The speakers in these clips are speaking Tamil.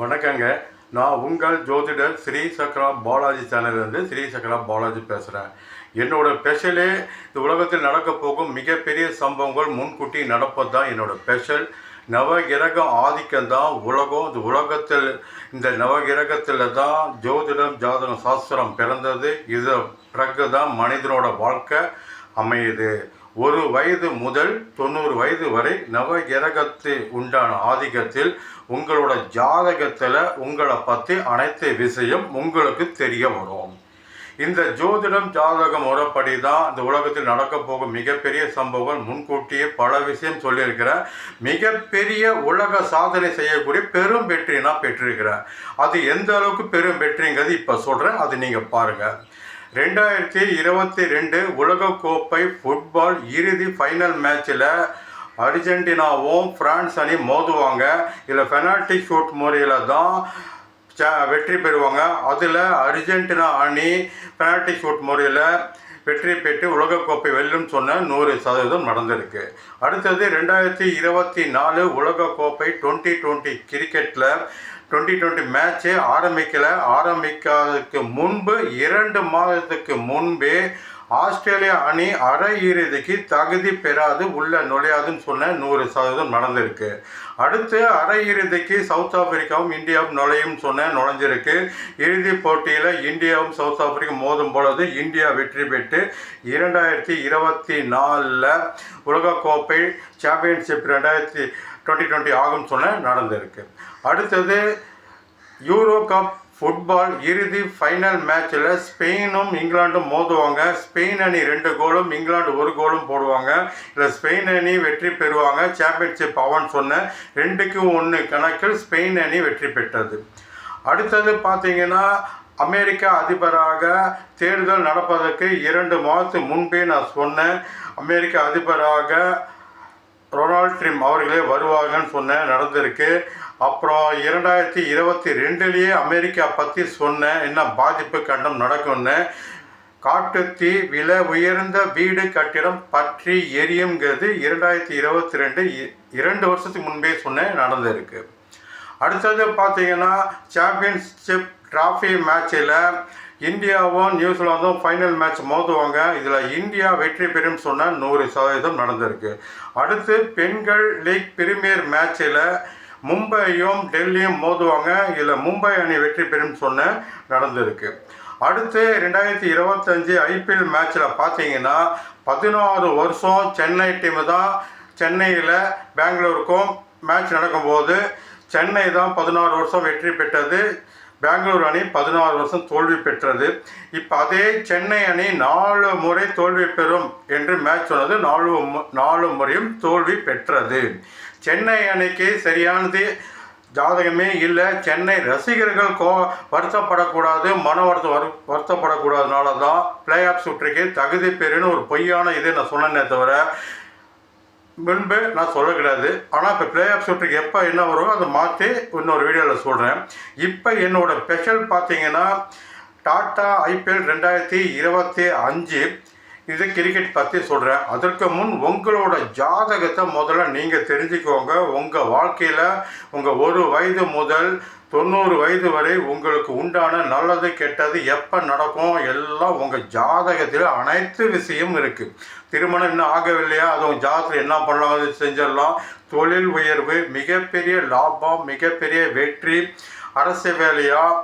வணக்கங்க. நான் உங்கள் ஜோதிடர் ஸ்ரீ சக்ரா பாலாஜி சேனல்லேருந்து ஸ்ரீ சக்ரா பாலாஜி பேசுகிறேன் என்னோட ஸ்பெஷலே இந்த உலகத்தில் நடக்க போகும் மிகப்பெரிய சம்பவங்கள் முன்கூட்டி நடப்பது தான் என்னோட ஸ்பெஷல். நவகிரகம் ஆதிக்கம் தான் உலகம். இந்த உலகத்தில் இந்த நவகிரகத்தில் தான் ஜோதிடம் ஜாதகம் சாஸ்திரம் பிறந்தது. இது பிறகு தான் மனிதனோட வாழ்க்கை அமையுது. ஒரு வயது முதல் தொண்ணூறு வயது வரை நவகிரகத்து உண்டான ஆதிக்கத்தில் உங்களோட ஜாதகத்தில் உங்களை பற்றி அனைத்து விஷயம் உங்களுக்கு தெரிய வரும். இந்த ஜோதிடம் ஜாதக முறைப்படி தான் இந்த உலகத்தில் நடக்க போகும் மிகப்பெரிய சம்பவங்கள் முன்கூட்டியே பல விஷயம் சொல்லியிருக்கிறேன் மிகப்பெரிய உலக சாதனை செய்யக்கூடிய பெரும் வெற்றி நான் பெற்றிருக்கிறேன் அது எந்த அளவுக்கு பெரும் வெற்றிங்கிறது இப்போ சொல்கிறேன் அது நீங்கள் பாருங்கள் ரெண்டாயிரத்தி இருபத்தி ரெண்டு உலகக்கோப்பை ஃபுட்பால் இறுதி ஃபைனல் மேட்ச்சில் அர்ஜென்டினாவும் ஃப்ரான்ஸ் அணி மோதுவாங்க. இதில் பெனால்டி ஷூட் முறையில் தான் ச- வெற்றி பெறுவாங்க. அதில் அர்ஜென்டினா அணி பெனால்டி ஷூட் முறையில் வெற்றி பெற்று உலகக்கோப்பை வெல்லும் சொன்ன நூறு சதவீதம் நடந்திருக்கு. அடுத்தது ரெண்டாயிரத்தி இருபத்தி நாலு உலகக்கோப்பை டுவெண்ட்டி டுவெண்ட்டி கிரிக்கெட்டில் டுவெண்ட்டி டுவெண்ட்டி மேட்ச்சே ஆரம்பிக்கலை. ஆரம்பிக்காததுக்கு முன்பு இரண்டு மாதத்துக்கு முன்பே ஆஸ்திரேலியா அணி அரையிறுதிக்கு தகுதி பெறாது உள்ளே நுழையாதுன்னு சொன்ன நூறு சதவீதம் நடந்திருக்கு. அடுத்து அரையிறுதிக்கு சவுத் ஆப்பிரிக்காவும் இந்தியாவும் நுழையும் சொன்ன நுழைஞ்சிருக்கு. இறுதிப் போட்டியில் இந்தியாவும் சவுத் ஆப்பிரிக்கா மோதும் பொழுது இந்தியா வெற்றி பெற்று இரண்டாயிரத்தி இருபத்தி நாலில் உலகக்கோப்பை சாம்பியன்ஷிப் ரெண்டாயிரத்தி டுவெண்ட்டி டுவெண்ட்டி ஆகும் சொன்ன நடந்திருக்கு. அடுத்தது யூரோ கப் ஃபுட்பால் இறுதி ஃபைனல் மேட்ச்சில் ஸ்பெயினும் இங்கிலாண்டும் மோதுவாங்க. ஸ்பெயின் அணி ரெண்டு கோலும் இங்கிலாந்து ஒரு கோலும் போடுவாங்க. இதில் ஸ்பெயின் அணி வெற்றி பெறுவாங்க. சாம்பியன்ஷிப் அவன் சொன்ன ரெண்டுக்கு ஒன்று கணக்கில் ஸ்பெயின் அணி வெற்றி பெற்றது. அடுத்தது பார்த்தீங்கன்னா அமெரிக்க அதிபராக தேர்தல் நடப்பதற்கு இரண்டு மாதத்துக்கு முன்பே நான் சொன்னேன் அமெரிக்க அதிபராக ரொனால்ட் ட்ரிம் அவர்களே வருவாங்கன்னு சொன்னேன் நடந்திருக்கு. அப்புறம் இரண்டாயிரத்தி இருபத்தி ரெண்டுலேயே அமெரிக்கா பற்றி சொன்னேன் என்ன பாதிப்பு கண்டம் நடக்கும்னு. காட்டுத்தீ விலை உயர்ந்த வீடு கட்டிடம் பற்றி எரியுங்கிறது இரண்டாயிரத்தி இருபத்தி ரெண்டு இரண்டு வருஷத்துக்கு முன்பே சொன்னேன் நடந்திருக்கு. அடுத்தது பார்த்தீங்கன்னா சாம்பியன்ஷிப் டிராஃபி மேட்ச்சில் இந்தியாவும் நியூசிலாந்தும் ஃபைனல் மேட்ச் மோதுவாங்க. இதில் இந்தியா வெற்றி பெறும் சொன்ன நூறு சதவீதம் நடந்திருக்கு. அடுத்து பெண்கள் லீக் பிரீமியர் மேட்ச்சில் மும்பையும் டெல்லியும் மோதுவாங்க. இதில் மும்பை அணி வெற்றி பெறும் சொன்ன நடந்திருக்கு. அடுத்து ரெண்டாயிரத்தி இருபத்தஞ்சி ஐபிஎல் மேட்ச்சில் பார்த்தீங்கன்னா பதினாறு வருஷம் சென்னை டீமு தான் சென்னையில் பெங்களூருக்கும் மேட்ச் நடக்கும்போது சென்னை தான் பதினாறு வருஷம் வெற்றி பெற்றது. பெங்களூர் அணி பதினாறு வருஷம் தோல்வி பெற்றது. இப்போ அதே சென்னை அணி நாலு முறை தோல்வி பெறும் என்று மேட்ச் சொன்னது. நாலு மு- நாலு முறையும் தோல்வி பெற்றது. சென்னை அணிக்கு சரியானது ஜாதகமே இல்லை. சென்னை ரசிகர்கள் கோ வருத்தப்படக்கூடாது மன வருத்தம் வரு வருத்தப்படக்கூடாதுனால தான் பிளே ஆஃப் சுற்றுக்கு தகுதி பெறுன்னு ஒரு பொய்யான இது நான் சொன்னேனே தவிர முன்பு நான் சொல்ல கிடையாது. ஆனால் இப்போ பிளே ஆஃப் சுற்றுக்கு எப்போ என்ன வரும் அதை மாற்றி இன்னொரு வீடியோவில் சொல்கிறேன் இப்போ என்னோடய ஸ்பெஷல் பார்த்தீங்கன்னா டாட்டா ஐபிஎல் ரெண்டாயிரத்தி இருபத்தி அஞ்சு இது கிரிக்கெட் பற்றி சொல்கிறேன் அதற்கு முன் உங்களோட ஜாதகத்தை முதல்ல நீங்கள் தெரிஞ்சுக்கோங்க. உங்கள் வாழ்க்கையில் உங்கள் ஒரு வயது முதல் தொண்ணூறு வயது வரை உங்களுக்கு உண்டான நல்லது கெட்டது எப்போ நடக்கும் எல்லாம் உங்கள் ஜாதகத்தில் அனைத்து விஷயம் இருக்குது திருமணம் இன்னும் ஆகவில்லையா? அது உங்கள் ஜாதகத்தில் என்ன பண்ணலாம்? அது செஞ்சிடலாம். தொழில் உயர்வு மிகப்பெரிய லாபம் மிகப்பெரிய வெற்றி. அரசு வேலையாக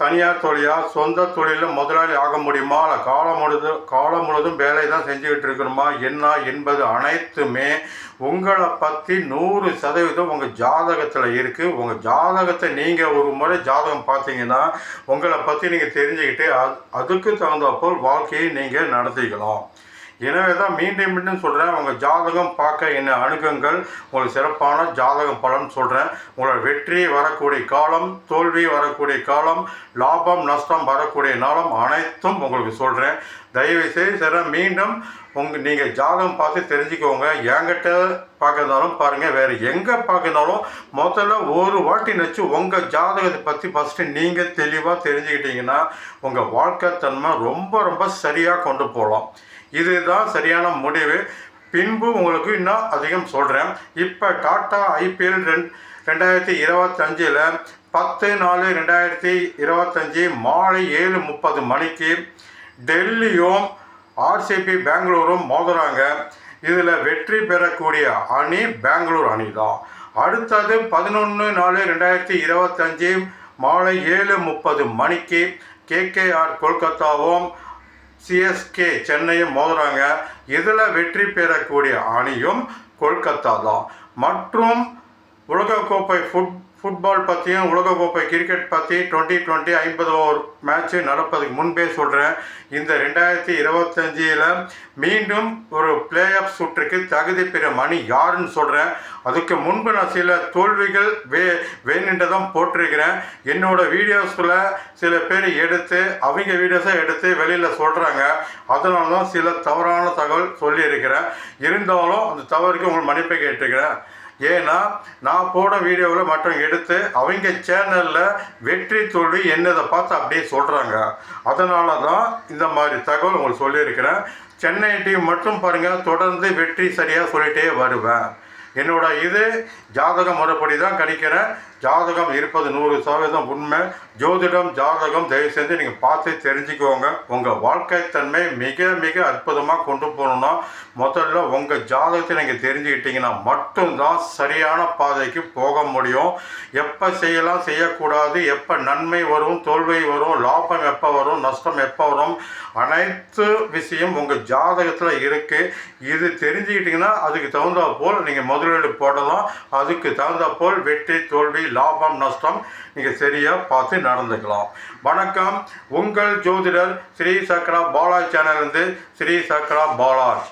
தனியார் தொழிலா சொந்த தொழிலில் முதலாளி ஆக முடியுமா? இல்லை காலம் முழுதும் காலம் முழுதும் வேலை தான் செஞ்சுக்கிட்டு இருக்கணுமா? என்ன என்பது அனைத்துமே உங்களை பற்றி நூறு சதவீதம் உங்கள் ஜாதகத்தில் இருக்குது உங்கள் ஜாதகத்தை நீங்கள் ஒரு முறை ஜாதகம் பார்த்தீங்கன்னா உங்களை பற்றி நீங்கள் தெரிஞ்சுக்கிட்டு அது அதுக்கு தகுந்தப்போல் வாழ்க்கையை நீங்கள் நடத்திக்கலாம். எனவே தான் மீண்டும் மீண்டும் சொல்கிறேன் உங்கள் ஜாதகம் பார்க்க என்ன அணுகுங்கள் உங்களுக்கு சிறப்பான ஜாதகம் பலன் சொல்கிறேன் உங்களோட வெற்றி வரக்கூடிய காலம் தோல்வி வரக்கூடிய காலம் லாபம் நஷ்டம் வரக்கூடிய நாளம் அனைத்தும் உங்களுக்கு சொல்கிறேன் தயவு செய்து சிற மீண்டும் உங்கள் நீங்கள் ஜாதகம் பார்த்து தெரிஞ்சுக்கோங்க. என்கிட்ட பார்க்கறதாலும் பாருங்கள் வேறு எங்கே பார்க்கறதாலும் முதல்ல ஒரு வாட்டி நச்சு உங்கள் ஜாதகத்தை பற்றி ஃபஸ்ட்டு நீங்கள் தெளிவாக தெரிஞ்சுக்கிட்டீங்கன்னா உங்கள் வாழ்க்கை தன்மை ரொம்ப ரொம்ப சரியாக கொண்டு போகலாம். இதுதான் சரியான முடிவு. பின்பு உங்களுக்கு இன்னும் அதிகம் சொல்கிறேன் இப்போ டாட்டா ஐபிஎல் ரெண்டு ரெண்டாயிரத்தி இருபத்தஞ்சில் பத்து நாலு ரெண்டாயிரத்தி இருபத்தஞ்சி மாலை ஏழு முப்பது மணிக்கு டெல்லியும் ஆர்சிபி பெங்களூரும் மோதுறாங்க. இதில் வெற்றி பெறக்கூடிய அணி பெங்களூர் அணி தான் அடுத்தது பதினொன்று நாலு ரெண்டாயிரத்தி இருபத்தஞ்சி மாலை ஏழு முப்பது மணிக்கு கேகேஆர் கொல்கத்தாவும் சிஎஸ்கே சென்னையும் மோதுறாங்க. இதில் வெற்றி பெறக்கூடிய அணியும் கொல்கத்தா தான் மற்றும் உலகக்கோப்பை ஃபுட் ஃபுட்பால் பற்றியும் உலகக்கோப்பை கிரிக்கெட் பற்றி டுவெண்ட்டி டுவெண்ட்டி ஐம்பது ஓவர் மேட்ச்சு நடப்பதுக்கு முன்பே சொல்கிறேன் இந்த ரெண்டாயிரத்தி இருபத்தஞ்சில் மீண்டும் ஒரு பிளே ஆஃப் சுற்றுக்கு தகுதி பெறும் அணி யாருன்னு சொல்கிறேன் அதுக்கு முன்பு நான் சில தோல்விகள் வே வேணுன்ட்டு தான் போட்டிருக்கிறேன் என்னோடய வீடியோஸில் சில பேர் எடுத்து அவங்க வீடியோஸை எடுத்து வெளியில் சொல்கிறாங்க அதனால தான் சில தவறான தகவல் சொல்லியிருக்கிறேன். இருந்தாலும் அந்த தவறுக்கு உங்களுக்கு மன்னிப்பை கேட்டுக்கிறேன். ஏன்னா நான் போட வீடியோவில் மட்டும் எடுத்து அவங்க சேனலில் வெற்றி தோல்வி என்னதை பார்த்து அப்படியே சொல்கிறாங்க அதனால தான் இந்த மாதிரி தகவல் உங்களுக்கு சொல்லியிருக்கிறேன். சென்னை டீம் மட்டும் பாருங்கள் தொடர்ந்து வெற்றி சரியாக சொல்லிகிட்டே வருவேன். என்னோட இது ஜாதக முறைப்படி தான் கணிக்கிறேன். ஜாதகம் இருப்பது நூறு சதவீதம் உண்மை. ஜோதிடம் ஜாதகம் தயவு செஞ்சு நீங்கள் பார்த்து தெரிஞ்சுக்கோங்க. உங்கள் வாழ்க்கை தன்மை மிக மிக அற்புதமாக கொண்டு போகணுன்னா முதல்ல உங்கள் ஜாதகத்தை நீங்கள் தெரிஞ்சுக்கிட்டீங்கன்னா மட்டும்தான் சரியான பாதைக்கு போக முடியும். எப்போ செய்யலாம் செய்யக்கூடாது எப்போ நன்மை வரும் தோல்வி வரும் லாபம் எப்போ வரும் நஷ்டம் எப்போ வரும் அனைத்து விஷயம் உங்கள் ஜாதகத்தில் இருக்குது இது தெரிஞ்சுக்கிட்டிங்கன்னா அதுக்கு தகுந்தா போல் நீங்கள் முதலீடு போடலாம். அதுக்கு தகுந்தா போல் வெற்றி தோல்வி லாபம் நஷ்டம் நீங்கள் சரியாக பார்த்து நடந்துக்கலாம். வணக்கம். உங்கள் ஜோதிடர் ஸ்ரீ சக்ரா பாலாஜ் சேனல் இருந்து ஸ்ரீ சக்ரா பாலாஜ்.